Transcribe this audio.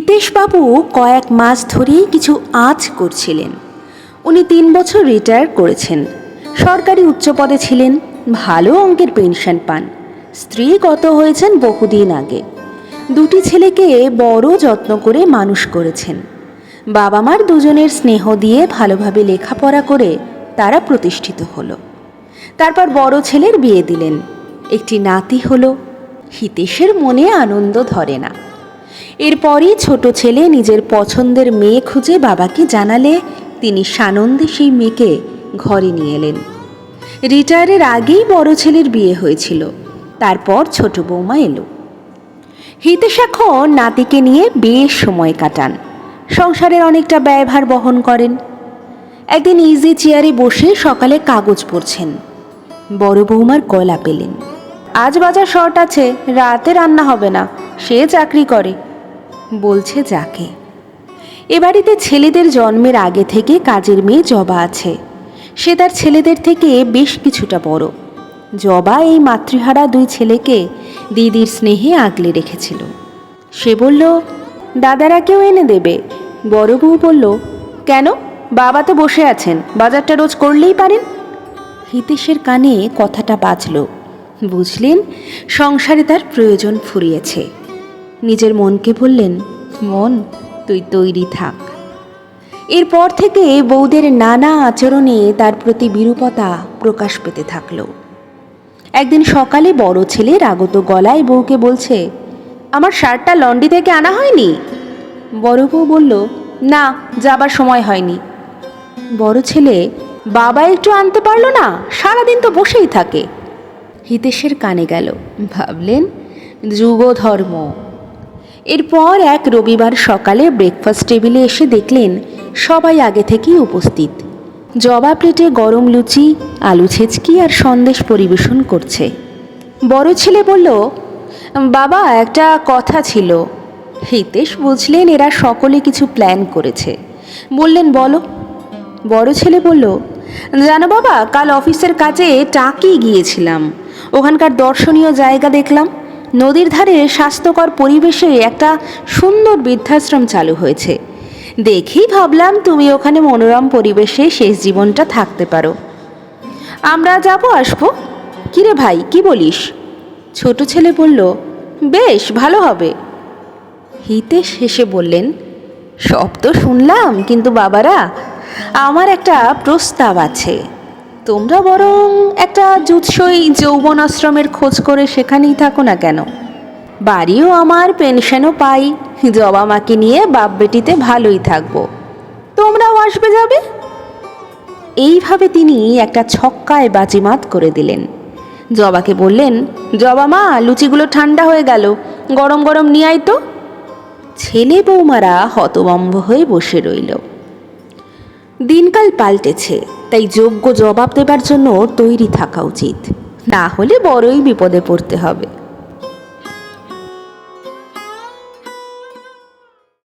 হিতেশবাবু কয়েক মাস ধরেই কিছু আঁচ করছিলেন। উনি তিন বছর রিটায়ার করেছেন। সরকারি উচ্চপদে ছিলেন, ভালো অঙ্কের পেনশন পান। স্ত্রী গত হয়েছেন বহুদিন আগে। দুটি ছেলেকে বড় যত্ন করে মানুষ করেছেন। বাবা মার দুজনের স্নেহ দিয়ে ভালোভাবে লেখাপড়া করে তারা প্রতিষ্ঠিত হলো। তারপর বড় ছেলের বিয়ে দিলেন। একটি নাতি হলো। হিতেশের মনে আনন্দ ধরে না। এরপরই ছোট ছেলে নিজের পছন্দের মেয়ে খুঁজে বাবাকে জানালে তিনি সানন্দে সেই মেয়েকে ঘরে নিয়ে এলেন। রিটায়ারের আগেই বড় ছেলের বিয়ে হয়েছিল। তারপর ছোট বৌমা এলো। হিতেশ এখন নাতিকে নিয়ে বেশ সময় কাটান। সংসারের অনেকটা ব্যয়ভার বহন করেন। একদিন ইজি চেয়ারে বসে সকালে কাগজ পড়ছেন। বড় বৌমার গলা পেলেন। আজ বাজার শর্ট আছে, রাতে রান্না হবে না, সে চাকরি করে। বলছে যাকে। এ বাড়িতে ছেলেদের জন্মের আগে থেকে কাজের মেয়ে জবা আছে। সে তার ছেলেদের থেকে বেশ কিছুটা বড়। জবা এই মাতৃহারা দুই ছেলেকে দিদির স্নেহে আগলে রেখেছিল। সে বলল, দাদারা কেউ এনে দেবে? বড় বউ বলল, কেন? বাবা তো বসে আছেন, বাজারটা রোজ করলেই পারেন? হিতেশের কানে কথাটা বাজল। বুঝলেন, সংসারে তার প্রয়োজন ফুরিয়েছে। নিজের মনকে বললেন, মন, তুই তৈরি থাক। এরপর থেকে বৌদের নানা আচরণে তার প্রতি বিরূপতা প্রকাশ পেতে থাকল। একদিন সকালে বড় ছেলে রাগত গলায় বউকে বলছে, আমার শার্টটা লন্ডি থেকে আনা হয়নি? বড় বউ বলল, না, যাবার সময় হয়নি। বড় ছেলে, বাবা একটু আনতে পারল না, সারাদিন তো বসেই থাকে। হিতেশের কানে গেল, ভাবলেন যুগ ধর্ম এরপর এক রবিবার সকালে ব্রেকফাস্ট টেবিলে এসে দেখলেন, সবাই আগে থেকেই উপস্থিত। জবা প্লেটে গরম লুচি, আলু ছেচকি আর সন্দেশ পরিবেশন করছে। বড় ছেলে বলল, বাবা, একটা কথা ছিল। হিতেশ বুঝলেন এরা সকলে কিছু প্ল্যান করেছে। বললেন, বলো। বড় ছেলে বলল, জানো বাবা, কাল অফিসের কাজে টাকি গিয়েছিলাম। ওখানকার দর্শনীয় জায়গা দেখলাম। নদীর ধারে স্বাস্থ্যকর পরিবেশে একটা সুন্দর বৃদ্ধাশ্রম চালু হয়েছে। দেখেই ভাবলাম তুমি ওখানে মনোরম পরিবেশে শেষ জীবনটা থাকতে পারো। আমরা যাব আসব? কিরে ভাই, কি বলিস? ছোট ছেলে বলল, বেশ, ভালো হবে। হিতেশ হেসে বললেন, সব তো শুনলাম, কিন্তু বাবারা, আমার একটা প্রস্তাব আছে। তোমরা বরং একটা জুৎসই যৌবন আশ্রমের খোঁজ করে সেখানেই থাকো না কেন? বাড়িও আমার, পেনশনও পাই। জবা মাকে নিয়ে বাপ বেটিতে ভালোই থাকব। তোমরাও আসবে যাবে? এইভাবে তিনি একটা ছক্কায় বাজিমাত করে দিলেন। জবাকে বললেন, জবা মা, লুচিগুলো ঠান্ডা হয়ে গেল। গরম গরম নিয়ে আয় তো। ছেলে বৌমারা হতবম্ব হয়ে বসে রইল। দিনকাল পাল্টেছে, তাই যোগ্য জবাব দেবার জন্য তৈরি থাকা উচিত। না হলে বড়ই বিপদে পড়তে হবে।